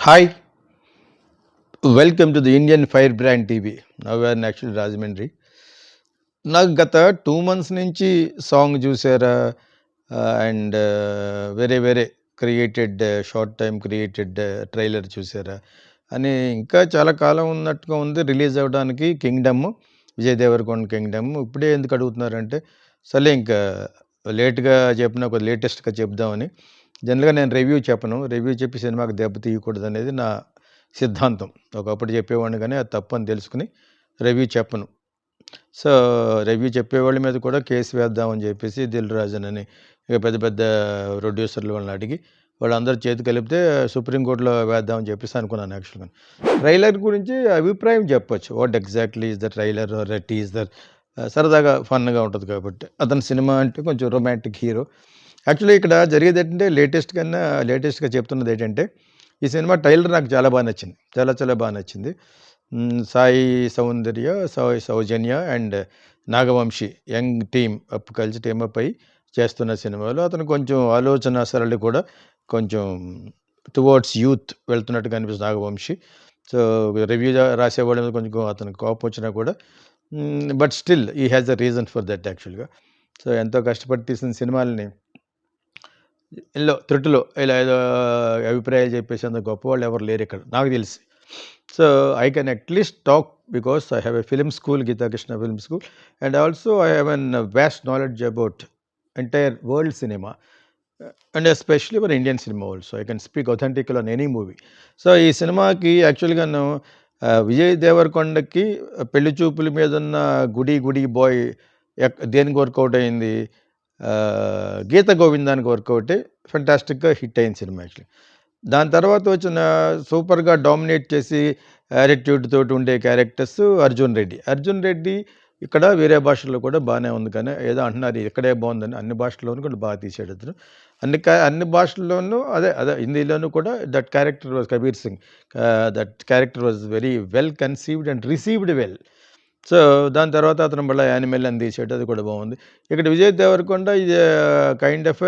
Hi welcome to the Indian fire brand TV now actual Rajahmundry నాకు గత two months నుంచి song చూసారా? Uh, and uh, వేరే వేరే created short time created trailer చూసారా? అని ఇంకా చాలా కాలం ఉన్నట్టుగా ఉంది. రిలీజ్ అవ్వడానికి కింగ్డమ్ విజయ్ దేవరకొండ కింగ్డమ్ ఇప్పుడే ఎందుకు అడుగుతున్నారంటే సరే ఇంకా లేట్గా చెప్పిన ఒక లేటెస్ట్గా చెప్దామని. జనరల్గా నేను రివ్యూ చెప్పను. రివ్యూ చెప్పి సినిమాకి దెబ్బ తీయకూడదు అనేది నా సిద్ధాంతం. ఒకప్పుడు చెప్పేవాడిని కానీ అది తప్పు అని తెలుసుకుని రివ్యూ చెప్పను. సో రివ్యూ చెప్పేవాళ్ళ మీద కూడా కేసు వేద్దామని చెప్పేసి దిల్ రాజన్ అని ఇక పెద్ద పెద్ద ప్రొడ్యూసర్లు వాళ్ళని అడిగి వాళ్ళందరూ చేతి కలిపితే సుప్రీంకోర్టులో వేద్దామని చెప్పేసి అనుకున్నాను యాక్చువల్గా. ట్రైలర్ గురించి అభిప్రాయం చెప్పొచ్చు. What exactly is the trailer రెట్టీస్ the సరదాగా ఫన్గా ఉంటుంది కాబట్టి. అతని సినిమా అంటే కొంచెం రొమాంటిక్ హీరో. యాక్చువల్లీ ఇక్కడ జరిగేది ఏంటంటే లేటెస్ట్ కన్నా లేటెస్ట్గా చెప్తున్నది ఏంటంటే ఈ సినిమా ట్రైలర్ నాకు చాలా బాగా నచ్చింది. చాలా చాలా బాగా నచ్చింది. Sai Soundarya Sai Soujanya and Nagavamsi young team up కలిసి టీమ్ అప్ అయి చేస్తున్న సినిమాలో అతను కొంచెం ఆలోచన సరళి కూడా కొంచెం టువర్డ్స్ యూత్ వెళ్తున్నట్టుగా అనిపిస్తుంది నాగవంశి. సో రివ్యూ రాసేవాళ్ళ మీద కొంచెం అతనికి కోపం వచ్చినా కూడా but still he has a reason for that యాక్చువల్గా సో ఎంతో కష్టపడి తీసిన సినిమాలని ఎల్లో త్రుట్టులో ఇలా ఏదో అభిప్రాయాలు చెప్పేసి అంత గొప్పవాళ్ళు ఎవరు లేరు ఇక్కడ నాకు తెలిసి. So I can at least talk because I have a film school Geetakrishna film school and also I have an vast knowledge about entire world cinema and especially for Indian cinema also I can speak authentically on any movie so ఈ సినిమాకి యాక్చువల్గాను విజయ్ దేవరకొండకి పెళ్ళి చూపుల మీద ఉన్న గుడి గుడి bye ఎక్- దేనికి వర్కౌట్ అయింది? గీత గోవిందానికి వర్కౌట్ ఫెంటాస్టిక్గా హిట్ అయిన సినిమా యాక్చువల్లీ దాని తర్వాత వచ్చిన సూపర్గా డామినేట్ చేసి యాటిట్యూడ్ తోటి ఉండే క్యారెక్టర్స్ అర్జున్ రెడ్డి. అర్జున్ రెడ్డి ఇక్కడ వేరే భాషల్లో కూడా బాగానే ఉంది కానీ ఏదో అంటున్నారు ఇక్కడే బాగుందని అన్ని భాషల్లోనూ కూడా బాగా తీసాడు అతను. అన్ని అన్ని భాషల్లోనూ అదే అదే హిందీలోనూ కూడా that character was Kabir Singh that character was very well conceived and received well so దాని తర్వాత అతను మళ్ళీ యానిమల్ అని తీసేట అది కూడా బాగుంది. ఇక్కడ విజయ్ దేవరకొండ ఇది kind of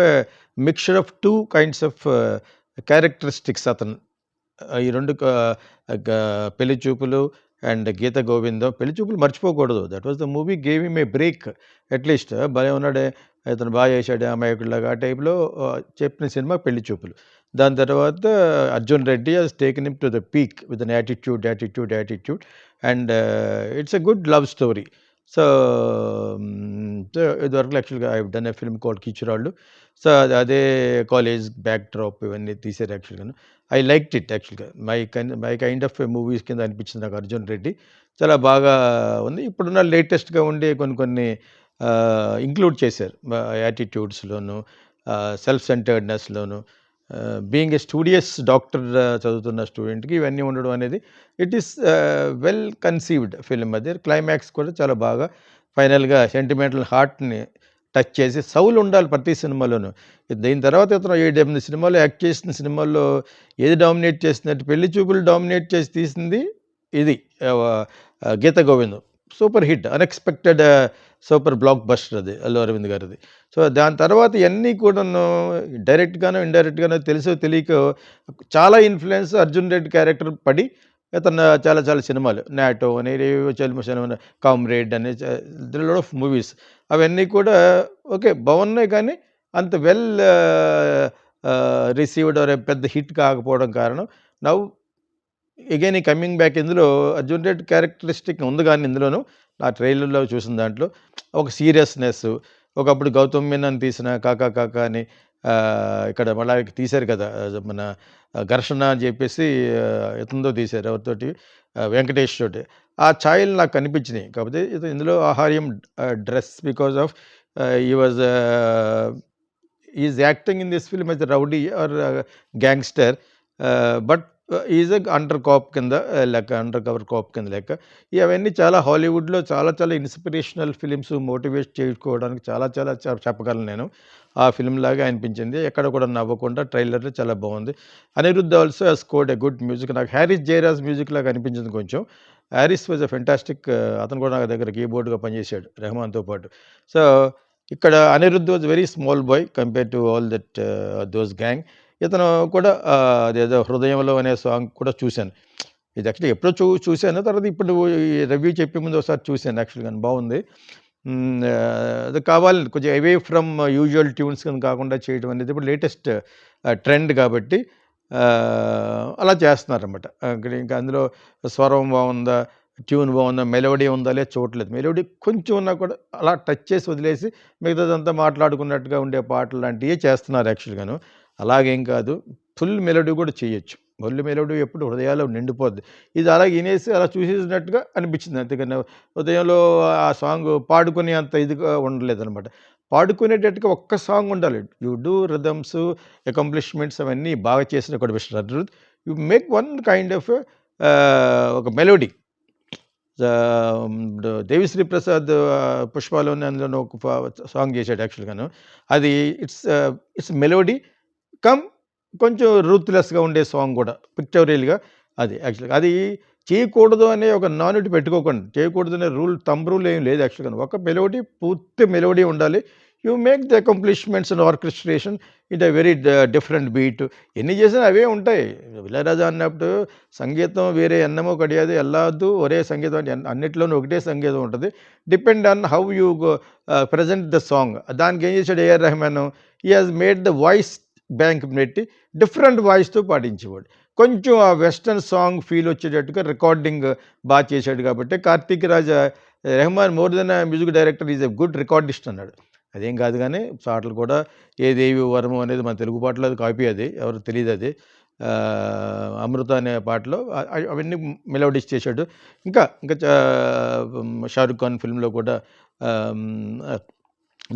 mixture of two kinds of characteristics అతను. ఈ రెండు పెళ్ళి చూపులు అండ్ గీత గోవిందం. పెళ్ళి చూపులు మర్చిపోకూడదు. That was the movie gave him a break at least భలే ఉన్నాడే అతను బాగా చేశాడు అమాయకుడిలాగా. ఆ టైప్లో చెప్పిన సినిమా పెళ్ళి చూపులు. దాని తర్వాత Arjun Reddy has taken him to the peak with an attitude attitude attitude and it's a good love story so ఇదివరకు యాక్చువల్గా I done a film called Keechurallu so అది అదే కాలేజ్ బ్యాక్ డ్రాప్ ఇవన్నీ తీసారు యాక్చువల్గా ఐ లైక్ ఇట్ యాక్చువల్గా my kind my kind of movies కింద అనిపించింది నాకు అర్జున్ రెడ్డి. చాలా బాగా ఉంది. ఇప్పుడున్న లేటెస్ట్గా ఉండే కొన్ని కొన్ని uh, ఇంక్లూడ్ చేశారు. యాటిట్యూడ్స్లోను సెల్ఫ్ సెంటర్డ్నెస్లోను బీయింగ్ ఏ స్టూడియస్ డాక్టర్ చదువుతున్న స్టూడెంట్కి ఇవన్నీ ఉండడం అనేది it is well conceived film అది క్లైమాక్స్ కూడా చాలా బాగా ఫైనల్గా సెంటిమెంటల్ హార్ట్ని టచ్ చేసి సౌలు ఉండాలి ప్రతి సినిమాలోనూ. దీని తర్వాత ఇతను ఏడు ఎనిమిది సినిమాలు యాక్ట్ చేసిన సినిమాల్లో ఏది డామినేట్ చేసిందంటే పెళ్ళి చూపులు డామినేట్ చేసి తీసింది ఇది Geetha Govindam. Super hit unexpected uh, super blockbuster అది అల్లు అరవింద్ గారిది. సో దాని తర్వాత ఇవన్నీ కూడాను డైరెక్ట్గానో ఇండైరెక్ట్గానో తెలుసో తెలియక చాలా ఇన్ఫ్లుయెన్స్ అర్జున్ రెడ్డి క్యారెక్టర్ పడి ఇతను చాలా చాలా సినిమాలు నాటో అని ఏవేవో సినిమా కామ్రేడ్ అని లోడ్ ఆఫ్ మూవీస్ అవన్నీ కూడా ఓకే బాగున్నాయి కానీ అంత వెల్ రిసీవ్డ్ ఆర్ పెద్ద హిట్ కాకపోవడం కారణం. నవ్వు అగైన్ ఈ కమింగ్ బ్యాక్ ఇందులో అర్జున్ రెడ్డి క్యారెక్టరిస్టిక్ ఉంది కానీ ఇందులోను నా ట్రైలర్లో చూసిన దాంట్లో ఒక సీరియస్నెస్ ఒకప్పుడు గౌతమ్ మీనన్ తీసిన కాకా కాకా అని ఇక్కడ మళ్ళీ తీశారు కదా మన ఘర్షణ అని చెప్పేసి ఆ, ఇతనితో తీశారు ఎవరితోటి వెంకటేష్ తోటి. ఆ ఛాయలు నాకు కనిపించినాయి కాకపోతే ఇందులో ఆహార్యం dress because of he was is acting in this film as rowdy or gangster but is under cop కింద లెక్క అండర్ కవర్ కాప్ కింద లెక్క ఇవన్నీ చాలా హాలీవుడ్లో చాలా చాలా ఇన్స్పిరేషనల్ ఫిలిమ్స్ మోటివేట్ చేసుకోవడానికి చాలా చాలా చెప్పగలను నేను. ఆ ఫిల్మ్ లాగా అనిపించింది. ఎక్కడ కూడా నవ్వకుండా ట్రైలర్ చాలా బాగుంది. Anirudh also scored a good music నాకు హ్యారిస్ జయరాజ్ మ్యూజిక్ లాగా అనిపించింది కొంచెం. హ్యారిస్ వాజ్ అ ఫెంటాస్టిక్ అతను కూడా నా దగ్గర కీబోర్డ్గా పనిచేశాడు రెహమాన్తో పాటు. సో ఇక్కడ Anirudh was very small boy compare to all that those gang ఇతను కూడా అదేదో 'హృదయంలో' అనే సాంగ్ కూడా చూశాను. ఇది యాక్చువల్లీ ఎప్పుడో చూ చూశాను. తర్వాత ఇప్పుడు రివ్యూ చెప్పే ముందు ఒకసారి చూశాను యాక్చువల్గా బాగుంది అది కావాలి కొంచెం అవే ఫ్రమ్ యూజువల్ ట్యూన్స్ కింద కాకుండా చేయడం అనేది ఇప్పుడు లేటెస్ట్ ట్రెండ్ కాబట్టి అలా చేస్తున్నారనమాట. ఇంకా అందులో స్వరం బాగుందా ట్యూన్ బాగుందా మెలోడీ ఉందా? లేదా చూడట్లేదు. మెలోడీ కొంచెం ఉన్నా కూడా అలా టచ్ చేసి వదిలేసి మిగతాదంతా మాట్లాడుకున్నట్టుగా ఉండే పాటలు లాంటివి చేస్తున్నారు యాక్చువల్‌గాను. అలాగేం కాదు. ఫుల్ మెలోడీ కూడా చేయొచ్చు. ఫుల్ మెలోడీ ఎప్పుడు హృదయాల్లో నిండిపోద్ది. ఇది అలా వినేసి అలా చూసేసినట్టుగా అనిపించింది. అంతేకాని హృదయంలో ఆ సాంగ్ పాడుకునే అంత ఇదిగా ఉండలేదనమాట. పాడుకునేటట్టుగా ఒక్క సాంగ్ ఉండాలి. యూ డూ రిథమ్స్, అకంప్లిష్మెంట్స్ అవన్నీ బాగా చేసిన కూడా mister Anirudh. You make one kind of ఒక మెలోడీ. దేవిశ్రీ ప్రసాద్ పుష్పాలోని అందులో ఒక సాంగ్ చేశాడు యాక్చువల్‌గాను. అది ఇట్స్ ఇట్స్ మెలోడీ కమ్ కొంచెం రూత్‌లెస్‌గా ఉండే సాంగ్ కూడా. పిక్టోరియల్‌గా అది యాక్చువల్‌గా. అది చేయకూడదు అనే ఒక నానుడి పెట్టుకోకండి. చేయకూడదు అనే రూల్ తమ్ రూల్ ఏం లేదు యాక్చువల్గా ఒక మెలోడీ పూర్తి మెలోడీ ఉండాలి. You make the accomplishments and orchestration it a very different beat. ఎన్ని చేసినా అవే ఉంటాయి. 'ఇళయరాజా' అన్నప్పుడు సంగీతం వేరే ఎన్నమో కడియాదు ఎల్లాదు ఒరే సంగీతం అన్నిటిలోనూ అన్నిట్లోనూ ఒకటే సంగీతం ఉంటుంది depend on how you go present the song. దానికి ఏం చేశాడు 'A R Rahman' he has made the voice bank పెట్టి డిఫరెంట్ వాయిస్‌తో పాటించేవాడు కొంచెం ఆ వెస్టర్న్ సాంగ్ ఫీల్ వచ్చేటట్టుగా రికార్డింగ్ బాగా చేశాడు కాబట్టి 'Karthik Raja Rahman more than music director is a good recordist అన్నాడు. అదేం కాదు కానీ పాటలు కూడా 'ఏ దేవి వరము' అనేది మన తెలుగు పాటలో అది కాపీ అది. ఎవరు తెలియదు అది 'అమృత' అనే పాటలో అవన్నీ మెలోడీస్ చేశాడు. ఇంకా ఇంకా 'షారుఖ్ ఖాన్' ఫిల్మ్‌లో కూడా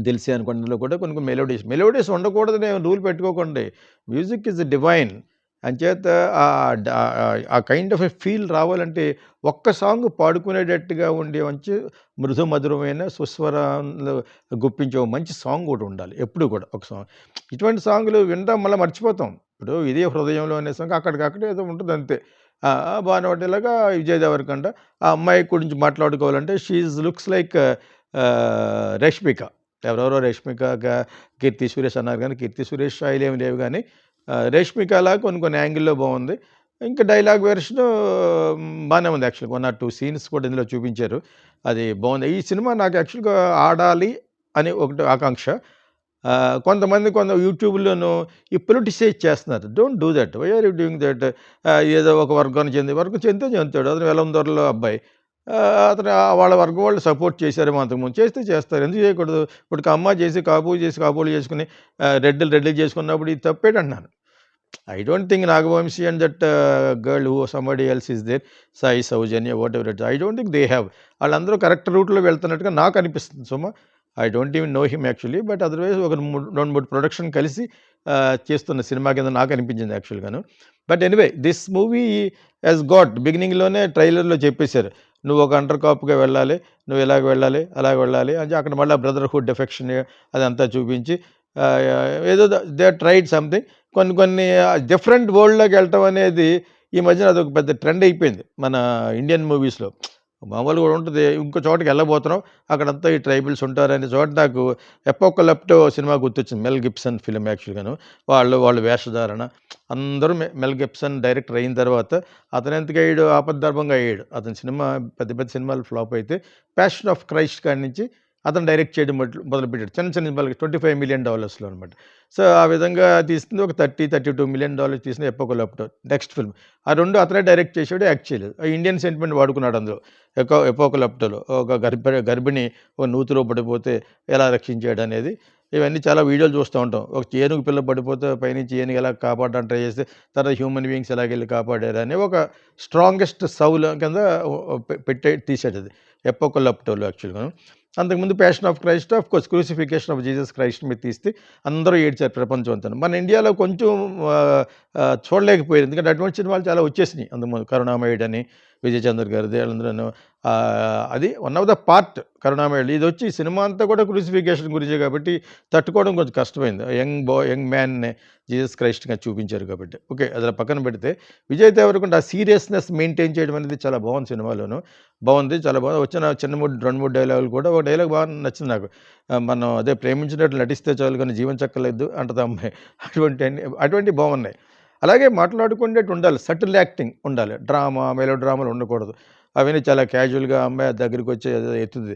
తెలిసే హ్మ్, అనుకోండిలో కూడా కొన్ని కొన్ని మెలోడీస్. మెలోడీస్ నేను రూల్ పెట్టుకోకండి. Music is divine. అంచేత ఆ కైండ్ ఆఫ్ ఎ ఫీల్ రావాలంటే ఒక్క సాంగ్ పాడుకునేటట్టుగా ఉండే మంచి మృదు మధురమైన సుస్వరాలు గుప్పించే మంచి సాంగ్ ఒకటి ఉండాలి. ఎప్పుడు కూడా ఒక సాంగ్. ఇటువంటి సాంగులు వినడం మళ్ళీ మర్చిపోతాం. ఇప్పుడు 'ఇదే హృదయంలో' అనే సాంగ్ అక్కడికక్కడే ఏదో ఉంటుంది అంతే. ఆ! ఆ! 'విజయ్ దేవరకంట ఆ అమ్మాయి గురించి మాట్లాడుకోవాలంటే షీఈ్ లుక్స్ లైక్ 'రష్మిక'. ఎవరెవరో రేష్మిక 'కీర్తి సురేష్' అన్నారు కానీ 'కీర్తి సురేష్' స్టైల్ ఏమి లేవు కానీ ఆహ్, కొన్ని కొన్ని యాంగిల్‌లో బాగుంది ఇంకా డైలాగ్ వెర్షన్ బాగానే ఉంది యాక్చువల్‌గా. వన్ ఆర్ టూ సీన్స్ కూడా ఇందులో చూపించారు. అది బాగుంది ఈ సినిమా నాకు యాక్చువల్‌గా ఆడాలి అని ఒకటి ఆకాంక్ష. కొంతమంది కొంత యూట్యూబ్‌లోను ఈ పొలిటిసైజ్ చేస్తున్నారు. Don't do that. Why are you doing that? ఏదో ఒక వర్గానికి చెంది వర్గం చెందితే చెందుతాడు. అతను వెల్లందొరలో అబ్బాయి. అతను వాళ్ళ వర్గం వాళ్ళు సపోర్ట్ చేశారేమో అంతకుముందు. చేస్తే చేస్తారు. ఎందుకు చేయకూడదు? ఇప్పుడు కమ్మ చేసి, కాపు చేసి, కాపులు చేసుకుని రెడ్లు రెడ్డిలు చేసుకున్నప్పుడు ఇది తప్పేటంటున్నాను. I don't think Nagavamsi and that girl who somebody else is there. Sai Soujanya whatever it I don't think they have వాళ్ళందరూ కరెక్ట్ రూట్‌లో వెళ్తున్నట్టుగా నాకు అనిపిస్తుంది Suma. I don't even know him actually. But otherwise ఒక రెండు మూడు 2, 3 ప్రొడక్షన్ కలిసి చేస్తున్న సినిమా కింద నాకు అనిపించింది యాక్చువల్‌గాను. But anyway this movie has got బిగినింగ్‌లోనే ట్రైలర్‌లో చెప్పేశారు. నువ్వు ఒక అండర్ కాప్‌గా వెళ్ళాలి. నువ్వు ఇలాగ వెళ్ళాలి, అలాగ వెళ్ళాలి అని అక్కడ మళ్ళీ బ్రదర్‌హుడ్ ఎఫెక్షన్ అదంతా చూపించి ఏదో దే ట్రైడ్ సంథింగ్. కొన్ని కొన్ని డిఫరెంట్ వరల్డ్‌లోకి వెళ్ళటం అనేది ఈ మధ్యన అదొక పెద్ద ట్రెండ్ అయిపోయింది. మన ఇండియన్ మూవీస్‌లో. మామూలుగా కూడా ఉంటుంది ఇంకో చోటకి వెళ్ళబోతున్నాం. అక్కడంతా ఈ ట్రైబల్స్ ఉంటారనే చోట నాకు 'ఎపోకలిప్టో' సినిమా గుర్తొచ్చింది. మెల్ గిప్సన్ ఫిల్మ్ యాక్చువల్‌గాను. వాళ్ళు వాళ్ళ వేషధారణ అందరూ మెల్ గిప్సన్ డైరెక్టర్ అయిన తర్వాత అతనెందుకయ్యాడు? ఆపద్ధర్మంగా అయ్యాడు. అతని సినిమా పెద్ద పెద్ద సినిమాలు ఫ్లాప్ అయితే 'ప్యాషన్ ఆఫ్ క్రైస్ట్' కాడి నుంచి అతను డైరెక్ట్ చేయడం మొదలు మొదలుపెట్టాడు. చిన్న చిన్న వాళ్ళకి ట్వంటీ ఫైవ్ మిలియన్ డాలర్స్లో అనమాట. సో, ఆ విధంగా తీసింది ఒక 30, $32,000,000 తీసిన 'ఎపోకలిప్టో' నెక్స్ట్ ఫిల్మ్. ఆ రెండు అతనే డైరెక్ట్ చేశాడు. యాక్ట్ చేయలేదు. ఇండియన్ సెంటిమెంట్ వాడుకున్నాడు అందులో. ఎకో 'ఎపోకలిప్టో'లో ఒక గర్భ గర్భిణి ఒక నూతిలో పడిపోతే ఎలా రక్షించాడు అనేది ఇవన్నీ చాలా వీడియోలు చూస్తూ ఉంటాం. ఒక ఏనుగు పిల్ల పడిపోతే పైనుంచి ఏనుగు ఎలా కాపాడడానికి ట్రై చేస్తే తర్వాత హ్యూమన్ బీయింగ్స్ ఎలాగెళ్ళి కాపాడారని ఒక స్ట్రాంగెస్ట్ సౌల్ కింద పె పెట్టే తీశాడది. 'ఎపోకలిప్టో'లో యాక్చువల్గా అంతకుముందు 'passion of Christ' of course 'crucifixion of Jesus Christ' మీద తీస్తే అందరూ ఏడ్చారు ప్రపంచం అంతా మన ఇండియాలో కొంచెం చూడలేకపోయారు. ఎందుకంటే అటువంటి సినిమాలు చాలా వచ్చేసినాయి. అంతకుముందు 'కరుణామయుడని' విజయ్ గారి గారిది అది వన్ ఆఫ్ ద పార్ట్ కరుణామేళి ఇది వచ్చి సినిమా అంతా కూడా క్రూసిఫికేషన్ గురించే కాబట్టి తట్టుకోవడం కొంచెం కష్టమైంది. యంగ్ బో యంగ్ మ్యాన్నే జీసస్ క్రైస్ట్‌గా చూపించారు కాబట్టి. ఓకే. అది అలా పక్కన పెడితే విజయ్ దేవరకుండా ఆ సీరియస్‌నెస్ మెయింటైన్ చేయడం అనేది చాలా బాగుంది సినిమాలోను. బాగుంది. చాలా బాగుంది. వచ్చిన చిన్న మూడు 2, 3 డైలాగులు కూడా ఒక డైలాగ్ బాగా నచ్చింది నాకు. మనం అదే ప్రేమించినట్లు నటిస్తే చాలు కానీ జీవన చక్కలేదు అంటది ఆ అమ్మాయి. అటువంటివి బాగున్నాయి. అలాగే మాట్లాడుకునేట్టు ఉండాలి. సటిల్ యాక్టింగ్ ఉండాలి. డ్రామా, మెలో డ్రామాలు ఉండకూడదు. అవన్నీ చాలా క్యాజువల్‌గా అమ్మాయి దగ్గరికి వచ్చి ఎత్తుంది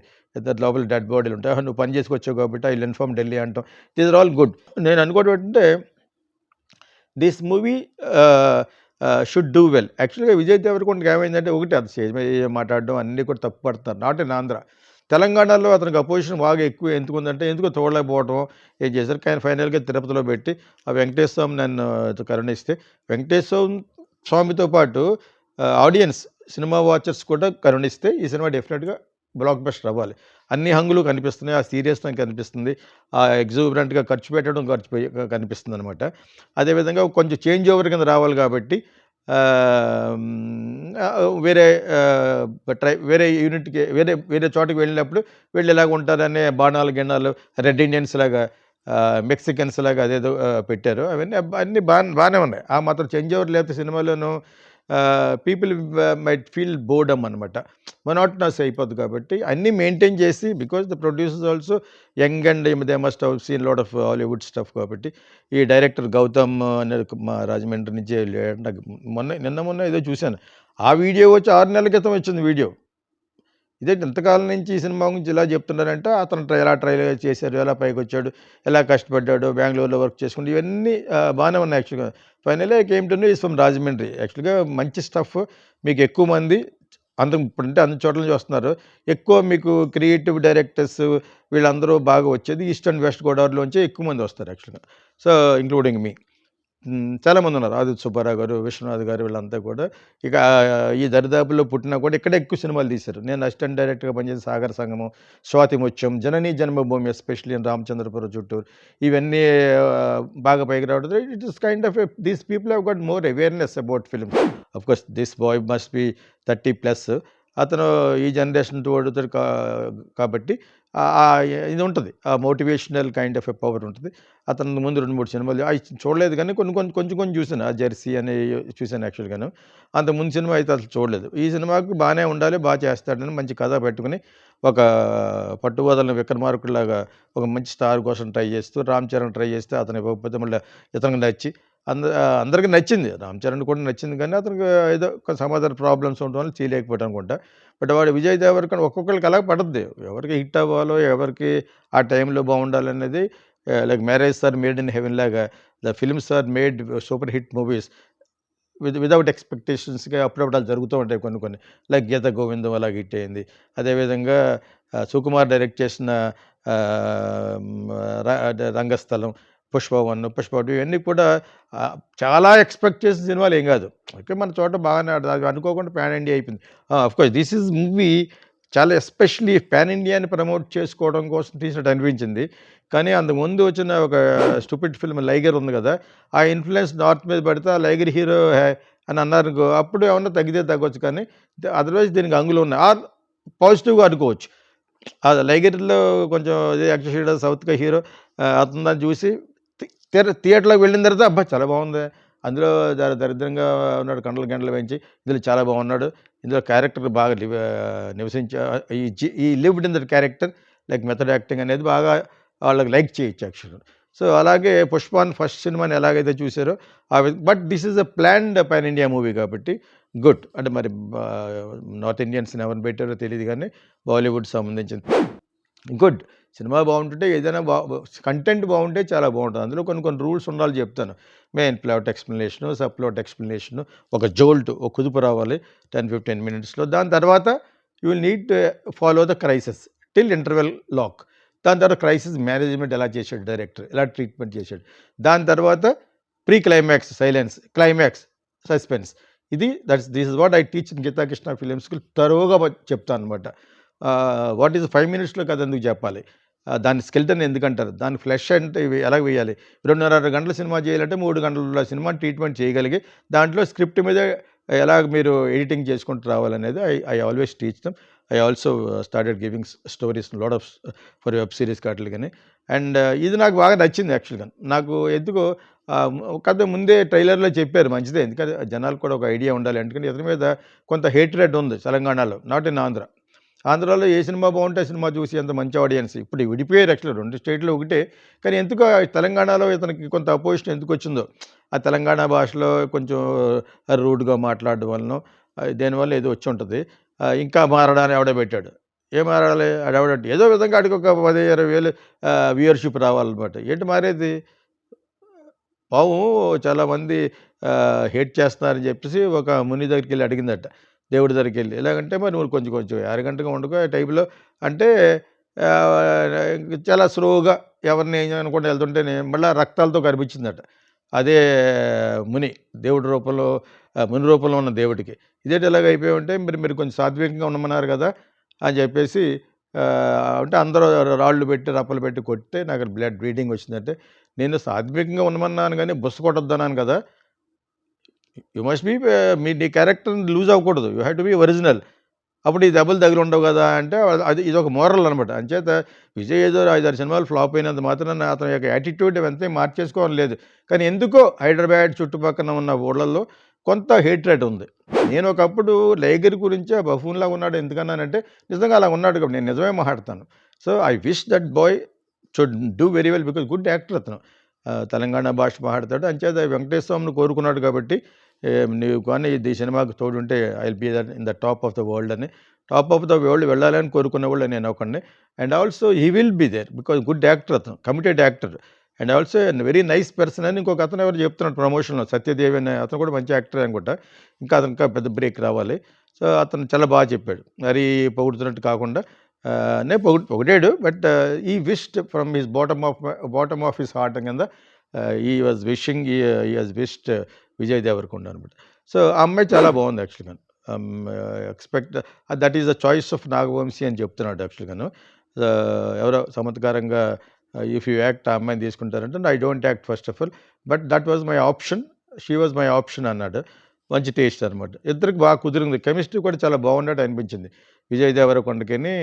లోపల డెడ్ బాడీలు ఉంటాయి. నువ్వు పని చేసుకొచ్చావు కాబట్టి ఐ ఇన్ఫార్మ్ ఢిల్లీ" అంటాం. These are all good. నేను అనుకోవడం ఏంటంటే this movie should do well. యాక్చువల్‌గా విజయ్ దేవరకొండకి ఏమైందంటే ఒకటి అది స్టేజ్ మీద మాట్లాడడం అన్నీ కూడా తప్పు పడుతున్నారు. Not in Andhra. తెలంగాణలో అతనికి అపోజిషన్ బాగా ఎక్కువ ఎందుకుందంటే ఎందుకు తోడలేకపోవడం ఏం చేశారు. కానీ ఫైనల్‌గా తిరుపతిలో పెట్టి ఆ వెంకటేశ్వర స్వామి నన్ను కరుణిస్తే వెంకటేశ్వర స్వామితో పాటు ఆడియన్స్ సినిమా వాచర్స్ కూడా కరుణిస్తే ఈ సినిమా డెఫినెట్గా బ్లాక్ బస్టర్ అవ్వాలి. అన్ని హంగులు కనిపిస్తున్నాయి. ఆ సీరియస్‌నెస్ కనిపిస్తుంది. ఆ ఎగ్జూబరెంట్‌గా ఖర్చు పెట్టడం ఖర్చు కనిపిస్తుంది అనమాట అదేవిధంగా కొంచెం చేంజ్ ఓవర్ కింద రావాలి కాబట్టి వేరే ట్రై వేరే యూనిట్‌కి వేరే వేరే చోటకి వెళ్ళినప్పుడు వీళ్ళు ఎలాగ ఉంటారనే బాణాలు, గిణాలు రెడ్ ఇండియన్స్ లాగా మెక్సికన్స్ లాగా అదేదో పెట్టారు. అవన్నీ అన్నీ బాగా బాగానే ఉన్నాయి. ఆ మాత్రం చేంజ్ లేకపోతే సినిమాలోనూ పీపుల్ మైట్ ఫీల్ బోర్డమ్ అనమాట. మొనాటనస్ అయిపోద్ది కాబట్టి అన్నీ మెయింటైన్ చేసి because the producers also young and they must have seen lot of Hollywood stuff కాబట్టి ఈ డైరెక్టర్ గౌతమ్ అనేది మా రాజమండ్రి నుంచి నాకు మొన్న నిన్న మొన్న ఏదో చూశాను. ఆ వీడియో వచ్చి ఆరు నెలల క్రితం వచ్చింది వీడియో. ఇదేంటి ఇంతకాలం నుంచి ఈ సినిమా గురించి ఇలా చెప్తున్నారంటే అతను ట్రై ఎలా ట్రై చేశారు, ఎలా పైకి వచ్చాడు ఎలా కష్టపడ్డాడు, బెంగళూరులో వర్క్ చేసుకుంటూ ఇవన్నీ బాగానే ఉన్నాయి యాక్చువల్‌గా. ఫైనల్ ఏమిటంటే కేమ్ ఈస్ ఫ్రమ్ రాజమండ్రి. యాక్చువల్‌గా మంచి స్టఫ్ మీకు ఎక్కువ మంది అంత ఇప్పుడంటే అన్ని చోట్ల నుంచి వస్తున్నారు. ఎక్కువ మీకు క్రియేటివ్ డైరెక్టర్స్ వీళ్ళందరూ బాగా వచ్చేది ఈస్ట్ అండ్ వెస్ట్ గోదావరిలోంచి ఎక్కువ మంది వస్తారు యాక్చువల్‌గా. So, including me. చాలామంది ఉన్నారు. ఆదిత్య సుబ్బారావు గారు, విశ్వనాథ్ గారు వీళ్ళంతా కూడా ఇక ఈ దరిదాపుల్లో పుట్టినా కూడా ఇక్కడే ఎక్కువ సినిమాలు తీశారు. నేను అసిస్టెంట్ డైరెక్టర్‌గా పనిచేసిన 'సాగర సంగమం', 'స్వాతి ముత్యం', జననీ జన్మభూమి' ఎస్పెషల్లీ రామచంద్రపురం చుట్టూరు ఇవన్నీ బాగా పైకి రావడం it is kind of these people have got more awareness about film of course this boy must be 30 plus. అతను ఈ జనరేషన్ తోడుతాడు కా కాబట్టి ఇది ఉంటుంది ఆ motivational kind of a power ఉంటుంది అతను ముందు 2, 3 సినిమాలు అవి చూడలేదు కానీ కొన్ని కొన్ని కొంచెం కొంచెం చూసాను. ఆ 'జెర్సీ' అని చూసాను యాక్చువల్‌గాను. ముందు సినిమా అయితే అసలు చూడలేదు. ఈ సినిమాకి బాగానే ఉండాలి, బాగా చేస్తాడని మంచి కథ పెట్టుకుని ఒక పట్టుబోదలను విక్రమార్కుడిలాగా ఒక మంచి స్టార్ కోసం ట్రై చేస్తూ 'రామ్ చరణ్' ట్రై చేస్తే అతను ఇవ్వకపోతే మళ్ళీ ఇతనికి నచ్చి అంద అందరికీ నచ్చింది. 'రామ్ చరణ్' కూడా నచ్చింది కానీ అతనికి ఏదో ఒక అదర్ ప్రాబ్లమ్స్ ఉండడం వల్ల చేయలేకపోయాడు అనుకుంటా. బట్ వాడు విజయ్ దేవరకొండ ఒక్కొక్కరికి అలా పడద్ది. ఎవరికి హిట్ అవ్వాలో, ఎవరికి ఆ టైంలో బాగుండాలనేది like 'marriages are made in heaven' లాగా the films are made super hit movies with without ఎక్స్‌పెక్టేషన్స్‌గా అప్పుడప్పుడు అలా జరుగుతూ ఉంటాయి కొన్ని కొన్ని. లైక్ 'గీత గోవిందం' అలా హిట్ అయింది. అదేవిధంగా సుకుమార్ డైరెక్ట్ చేసిన రంగస్థలం, 'పుష్ప వన్ 'పుష్ప టూ ఇవన్నీ కూడా చాలా ఎక్స్‌పెక్ట్ చేసిన సినిమాలు ఏం కాదు. ఓకే మన చోట బాగానే ఆడుతుంది. అనుకోకుండా పాన్ ఇండియా అయిపోయింది. Of course of course this is movie చాలా ఎస్పెషల్లీ ప్యాన్ ఇండియాని ప్రమోట్ చేసుకోవడం కోసం తీసినట్టు అనిపించింది. కానీ అంతకుముందు వచ్చిన ఒక స్టూపిడ్ ఫిల్మ్ 'లైగర్' ఉంది కదా! ఆ ఇన్ఫ్లుయెన్స్ నార్త్ మీద పడితే ఆ 'లైగర్' హీరో అని అన్నారు అప్పుడు ఏమన్నా తగ్గితే తగ్గొచ్చు కానీ అదర్‌వైజ్ దీనికి అంగులు ఉన్నాయి. ఆర్ పాజిటివ్‌గా అనుకోవచ్చు. ఆ 'లైగర్‌లో' కొంచెం అదే సౌత్ హీరో సౌత్‌గా హీరో అతను దాన్ని చూసి థియేటర్ థియేటర్‌లోకి వెళ్ళిన తర్వాత అబ్బా! చాలా బాగుంది అందులో దరిద్రంగా ఉన్నాడు కండలు గంటలు పెంచి ఇందులో చాలా బాగున్నాడు. ఇందులో క్యారెక్టర్ బాగా live he he lived in that character like method acting అనేది బాగా వాళ్ళకి లైక్ చేయొచ్చు యాక్చువల్‌గా. సో, అలాగే 'పుష్పాన్' ఫస్ట్ సినిమాని ఎలాగైతే చూసారో but this is a planned pan India movie కాబట్టి గుడ్. అంటే మరి నార్త్ ఇండియన్స్‌ని ఎవరిని పెట్టారో తెలియదు కానీ బాలీవుడ్ సంబంధించింది. గుడ్. సినిమా బాగుంటుంటే ఏదైనా బా కంటెంట్ బాగుంటే చాలా బాగుంటుంది అందులో కొన్ని కొన్ని రూల్స్ ఉండాలి చెప్తాను. Main plot explanation sub plot ఒక జోల్ట్, ఒక కుదుపు రావాలి 10, 15 మినిట్స్‌లో. దాని తర్వాత you will need to follow the crisis till interval lock. దాని తర్వాత క్రైసిస్ మేనేజ్మెంట్ ఎలా చేశాడు డైరెక్టర్, ఎలా ట్రీట్మెంట్ చేశాడు. దాని తర్వాత pre climax silence, climax suspense. ఇది that's this is what I teach Geetha Krishna film school. తరువుగా చెప్తాను అనమాట వాట్ ఈస్ ఫైవ్ మినిట్స్‌లో కదా ఎందుకు చెప్పాలి. దాని స్కెల్టన్ ఎందుకంటారు. దాని ఫ్లెష్ అంటే ఇవి ఎలా వేయాలి. 2:30 గంటల సినిమా చేయాలంటే మూడు గంటల సినిమా ట్రీట్మెంట్ చేయగలిగి దాంట్లో స్క్రిప్ట్ మీద ఎలా మీరు ఎడిటింగ్ చేసుకుంటూ రావాలనేది I I always teach them I also started giving stories load of for web series కాటలు కానీ అండ్ ఇది నాకు బాగా నచ్చింది యాక్చువల్గా నాకు ఎందుకో కథ ముందే ట్రైలర్లో చెప్పారు మంచిదే ఎందుకంటే జనాలు కూడా ఒక ఐడియా ఉండాలి ఎందుకంటే ఇతని మీద కొంత హేట్రెడ్ ఉంది తెలంగాణలో నాట్ ఇన్ ఆంధ్ర ఆంధ్రాలో ఏ సినిమా బాగుంటే ఆ సినిమా చూసి అంత మంచి ఆడియన్స్ ఇప్పుడు విడిపోయారు యాక్చువల్ రెండు స్టేట్లో ఒకటే. కానీ ఎందుకు తెలంగాణలో ఇతనికి కొంత అపోజిషన్ ఎందుకు వచ్చిందో? ఆ తెలంగాణ భాషలో కొంచెం రూడ్గా మాట్లాడడం వలన దేనివల్ల ఏదో వచ్చి ఉంటుంది. ఇంకా మారడాన్ని ఆవిడ పెట్టాడు. ఏ మారాలి? ఆడవడంటే ఏదో విధంగా ఆడికి ఒక పది ఇరవై వేలు వ్యూయర్షిప్ రావాలన్నమాట. ఏంటి మారేది? పాము చాలామంది హేట్ చేస్తున్నారని చెప్పేసి ఒక ముని దగ్గరికి వెళ్ళి అడిగిందట. దేవుడి దగ్గరికి వెళ్ళి. ఎలాగంటే మరి నువ్వు కొంచెం కొంచెం అరగంటగా వండుకో ఆ టైపులో అంటే చాలా స్లోగా ఎవరిని ఏం అనుకుంటూ వెళ్తుంటేనే మళ్ళీ రక్తాలతో కనిపించిందట. అదే ముని దేవుడి రూపంలో ముని రూపంలో ఉన్న దేవుడికి. ఇదేంటి ఎలాగ అయిపోయి ఉంటే మీరు మీరు కొంచెం సాత్వికంగా ఉండమన్నారు కదా అని చెప్పేసి అంటే అందరూ రాళ్ళు పెట్టి రప్పలు పెట్టి కొట్టితే నాకు బ్లడ్ బ్లీడింగ్ వచ్చిందంటే నేను సాత్వికంగా ఉండమన్నాను కానీ బుస్స కొట్టొద్దన్నాను కదా యు మస్ట్ బీ మీ నీ క్యారెక్టర్ని లూజ్ అవ్వకూడదు. You have to be original అప్పుడు ఈ దెబ్బలు తగిలి ఉండవు కదా అంటే అది ఇది ఒక మోరల్ అనమాట అంచేత విజయ్ ఏదో ఐదారు సినిమాలు ఫ్లాప్ అయినంత మాత్రం అతని యొక్క యాటిట్యూడ్ అంతే మార్చేసుకోవడం లేదు. కానీ ఎందుకో హైదరాబాద్ చుట్టుపక్కల ఉన్న ఊళ్ళల్లో కొంత హేట్రేట్ ఉంది. నేను ఒకప్పుడు లైగర్ గురించి ఆ బఫూన్లా ఉన్నాడు. ఎందుకన్నానంటే నిజంగా అలా ఉన్నాడు కాబట్టి నేను నిజమే మాట్లాడతాను. So I wish that boy should do very well because good actor అతను. తెలంగాణ భాష మాట్లాడతాడు. అంచేత వెంకటేశ్వరంను కోరుకున్నాడు కాబట్టి నీవు కానీ ఈ సినిమాకు తోడుంటే I be in the top of the world అని. టాప్ ఆఫ్ ద వరల్డ్ వెళ్ళాలని కోరుకునే వాళ్ళు నేను ఒకడిని. And also he will be there because good actor అతను committed actor. And also very nice person అని ఇంకొక అతను ఎవరు చెప్తున్నాడు ప్రమోషన్లో సత్యదేవి అనే అతను కూడా మంచి యాక్టర్ అనుకుంటా. ఇంకా అతను ఇంకా పెద్ద బ్రేక్ రావాలి. సో అతను చాలా బాగా చెప్పాడు. మరీ పొగుడుతున్నట్టు కాకుండా నే పొగు పొగిడాడు. But he wished from his bottom of bottom of his heart కింద he was wishing he was wished Vijay Devarakonda అనమాట సో ఆ అమ్మాయి చాలా బాగుంది యాక్చువల్గా expect that is the choice of Nagavamsi అని చెప్తున్నాడు యాక్చువల్గాను ఎవరో చమత్కారంగా ఇఫ్ యూ యాక్ట్ ఆ అమ్మాయిని తీసుకుంటారంటే I don't act first of all. But that was my option. She was my option అన్నాడు. మంచి టేస్ట్ అనమాట ఇద్దరికి బాగా కుదిరింది. కెమిస్ట్రీ కూడా చాలా బాగున్నట్టు అనిపించింది. విజయ్ దేవరకొండకిని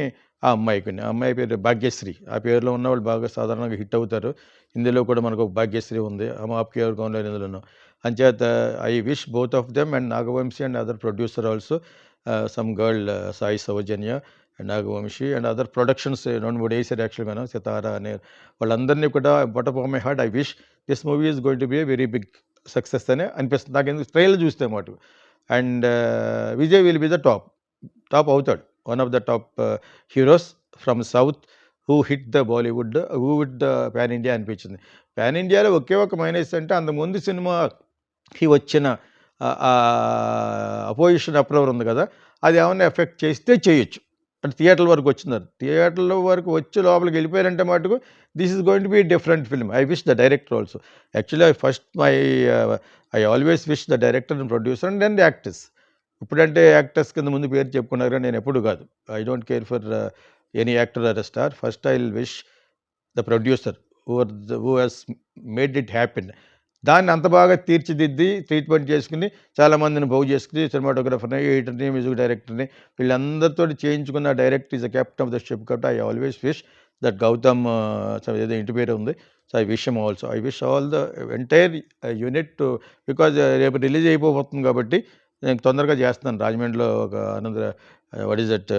ఆ అమ్మాయికి ఆ అమ్మాయి పేరు భాగ్యశ్రీ. ఆ పేరులో ఉన్న వాళ్ళు బాగా సాధారణంగా హిట్ అవుతారు. ఇందులో కూడా మనకు ఒక భాగ్యశ్రీ ఉంది. అమ్మ ఆప్కి గౌన్లో ఇందులోనూ. అంచేత I wish both of them and Nagavamsi and other producer also some girl Sai Soujanya and Nagavamsi and other productions రెండు మూడు వేసారు యాక్చువల్గాను సితారా అనే వాళ్ళందరినీ కూడా but of my heart I wish this movie is going to be a very big success అని అనిపిస్తుంది. నాకు ఎందుకు ట్రైలర్ చూస్తే మాట and uh, Vijay will be the top top అవుతాడు. One of the top heroes from south who hit the Bollywood who hit the pan India అనిపించింది. Pan ఇండియాలో ఒకే ఒక మైనస్ అంటే అంతకుముందు సినిమాకి వచ్చిన అపోజిషన్ అప్రవర్ ఉంది కదా అది ఏమైనా ఎఫెక్ట్ చేస్తే చేయొచ్చు. అంటే థియేటర్ల వరకు వచ్చినారు. థియేటర్ల వరకు వచ్చి లోపలికి వెళ్ళిపోయారంటే మటుకు this is going to be different film. I wish the director also. Actually I first my I always wish the director and producer and then the actors. ఇప్పుడంటే యాక్టర్స్ కింద ముందు పేరు చెప్పుకున్నారు కానీ నేను ఎప్పుడు కాదు. I don't care for uh, any actor or star. First I will wish the producer who who has made it happen. దాన్ని అంత బాగా తీర్చిదిద్ది ట్రీట్మెంట్ చేసుకుని చాలామందిని బాగు చేసుకుని సినిమాటోగ్రఫర్ని ఎడిటర్ని మ్యూజిక్ డైరెక్టర్ని. వీళ్ళందరితో చేయించుకున్న director is a captain of the ship కాబట్టి I always wish that Gautam ఏదో ఇంటి పేరు ఉంది. So I wish also. I wish all the entire unit because రేపు రిలీజ్ అయిపోతుంది కాబట్టి నేను తొందరగా చేస్తున్నాను. రాజమండ్రిలో ఒక అనంతర వాట్ ఈస్ దట్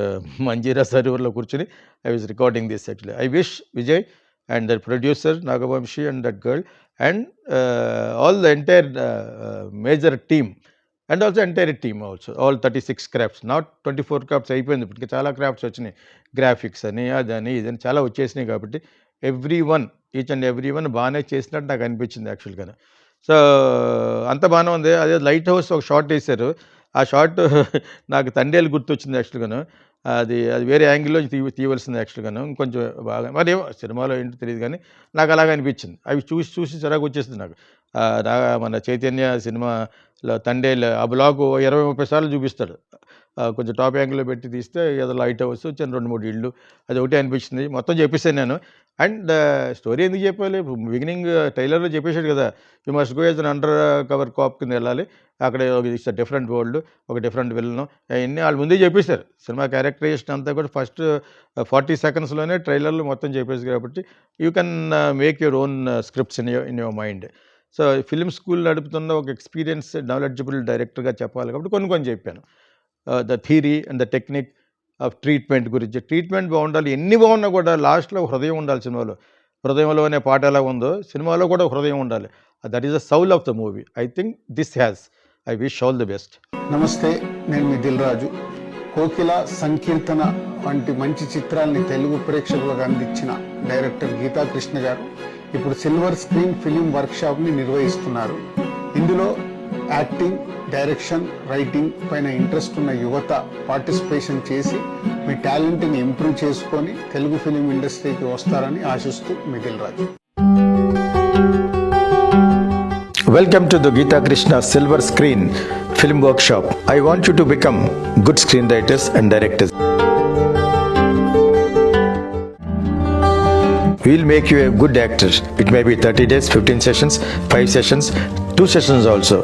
మంజీరా సర్వర్లో కూర్చుని I was recording this actually. I wish Vijay and that producer Nagavamsi and that girl and all the entire major team and also entire team also all thirty six crafts not twenty four crafts అయిపోయింది ఇప్పటికి చాలా crafts వచ్చినాయి. Graphics అని అదని ఇదని చాలా వచ్చేసినాయి కాబట్టి every one each and every one బాగానే చేసినట్టు నాకు అనిపించింది యాక్చువల్గా సో అంత బాగానే ఉంది. అదే లైట్ హౌస్ ఒక షార్ట్ వేశారు. ఆ షార్ట్ నాకు తండేలు గుర్తొచ్చింది యాక్చువల్గాను అది అది వేరే యాంగిల్లో తీ తీయవలసింది యాక్చువల్గాను ఇంకొంచెం బాగా మరి ఏమో సినిమాలో ఏంటో తెలియదు కానీ నాకు అలాగే అనిపించింది. అవి చూసి చూసి చిరాకు వచ్చేసింది నాకు. నా మన చైతన్య సినిమాలో తండేలు ఆ బ్లాగు ఇరవై ముప్పై సార్లు చూపిస్తాడు. కొంచెం టాప్ యాంగిల్లో పెట్టి తీస్తే ఏదో లైట్ హౌస్ చిన్న రెండు మూడు ఇళ్ళు. అది ఒకటే అనిపించింది. మొత్తం చెప్పేసాను నేను. అండ్ స్టోరీ ఎందుకు చెప్పాలి? బిగినింగ్ టైలర్లో చెప్పేశాడు కదా you must go as undercover cop కింద వెళ్ళాలి. అక్కడ ఇట్స్ డిఫరెంట్ వరల్డ్ ఒక డిఫరెంట్ విల్లను అవన్నీ వాళ్ళు ముందే చెప్పేశారు. సినిమా క్యారెక్టరైజేషన్ అంతా కూడా ఫస్ట్ ఫార్టీ సెకండ్స్లోనే ట్రైలర్లు మొత్తం చెప్పేసి కాబట్టి you can make your own scripts in in your mind. So film school నడుపుతున్న ఒక ఎక్స్పీరియన్స్ నాలెడ్జబుల్ డైరెక్టర్గా చెప్పాలి కాబట్టి కొన్ని కొన్ని చెప్పాను. The theory and the technique of treatment గురించి. ట్రీట్మెంట్ బాగుండాలి ఎన్ని బాగున్నా కూడా లాస్ట్లో హృదయం ఉండాలి సినిమాలో. హృదయంలో అనే పాట ఎలా ఉందో సినిమాలో కూడా హృదయం ఉండాలి. That is the soul of the movie I think this has I wish all the best నమస్తే నేను మీ దిల్ రాజు. కోకిల సంకీర్తన వంటి మంచి చిత్రాల్ని తెలుగు ప్రేక్షకులకు అందించిన డైరెక్టర్ గీతా కృష్ణ గారు ఇప్పుడు సిల్వర్ స్క్రీన్ ఫిలిం వర్క్షాప్ని నిర్వహిస్తున్నారు. ఇందులో యాక్టింగ్ డైరెక్షన్ రైటింగ్ పైన ఇంట్రెస్ట్ ఉన్న యువత పార్టిసిపేషన్ చేసి మీ టాలెంట్ని ఇంప్రూవ్ చేసుకొని తెలుగు ఫిలిం ఇండస్ట్రీకి వస్తారని ఆశిస్తూ మీ Dil Raju Welcome to the Geeta Krishna Silver Screen Film Workshop. I want you to become good screenwriters and directors. We'll make you a good actor. It may be 30 days, 15 sessions, 5 sessions, 2 sessions also.